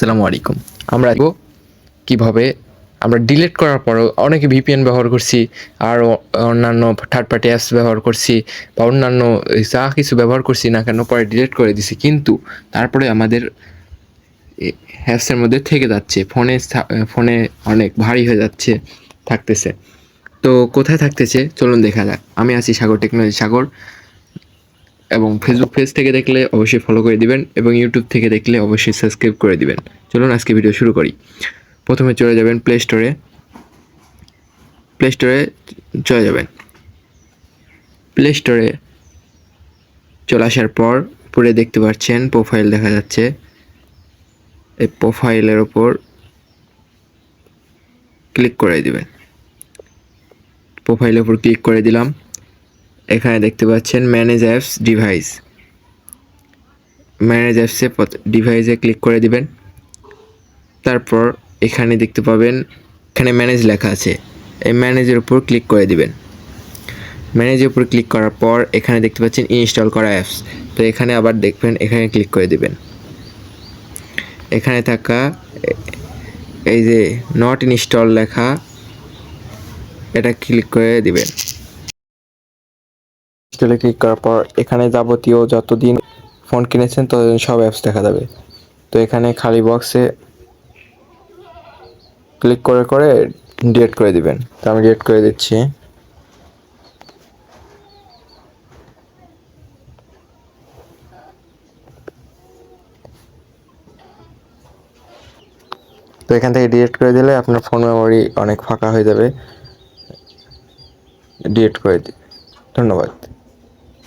আসসালামু আলাইকুম। আমরা কীভাবে আমরা ডিলেট করার পরও অনেকে ভিপিএন ব্যবহার করছি আর অন্যান্য থার্ড পার্টি অ্যাপস ব্যবহার করছি, বা অন্যান্য যা কিছু ব্যবহার করছি না কেন পরে ডিলিট করে দিছি। কিন্তু তারপরে আমাদের অ্যাপসের মধ্যে থেকে যাচ্ছে ফোনে ফোনে অনেক ভারী হয়ে যাচ্ছে, থাকতেছে। তো কোথায় থাকতেছে? চলুন দেখা যাক। আমি আছি সাগর টেকনোলজি, সাগর। এবং ফেসবুক পেজ থেকে দেখলে অবশ্যই ফলো করে দিবেন এবং ইউটিউব থেকে দেখলে অবশ্যই সাবস্ক্রাইব করে দিবেন। চলুন আজকে ভিডিও শুরু করি। প্রথমে চলে যাবেন প্লে স্টোরে প্লে স্টোরে চলে যাবেন। প্লে স্টোরে চলে আসার পর উপরে দেখতে পাচ্ছেন প্রোফাইল দেখা যাচ্ছে। এই প্রোফাইলের ওপর ক্লিক করে দিবেন। প্রোফাইলের উপর ক্লিক করে দিলাম। এখানে দেখতে পাচ্ছেন ম্যানেজ অ্যাপস ডিভাইস ম্যানেজ অ্যাপসে ডিভাইসে ক্লিক করে দিবেন। তারপর এখানে দেখতে পাবেন, এখানে ম্যানেজ লেখা আছে। এই ম্যানেজের উপর ক্লিক করে দিবেন। ম্যানেজের উপর ক্লিক করার পর এখানে দেখতে পাচ্ছেন ইনস্টল করা অ্যাপস তো এখানে আবার দেখবেন, এখানে ক্লিক করে দিবেন। এখানে থাকা, এই যে নট ইনস্টল লেখা, এটা ক্লিক করে দিবেন। ইনস্টলে ক্লিক করার পর এখানে যাবতীয় যতদিন ফোন কিনেছেন ততদিন সব অ্যাপস দেখা যাবে। তো এখানে খালি বক্সে ক্লিক করে করে ডিলিট করে দিবেন। তো আমি ডিলিট করে দিচ্ছি। তো এখান থেকে ডিলিট করে দিলে আপনার ফোন মেমোরি অনেক ফাঁকা হয়ে যাবে। ডিলিট করে দিন ধন্যবাদ।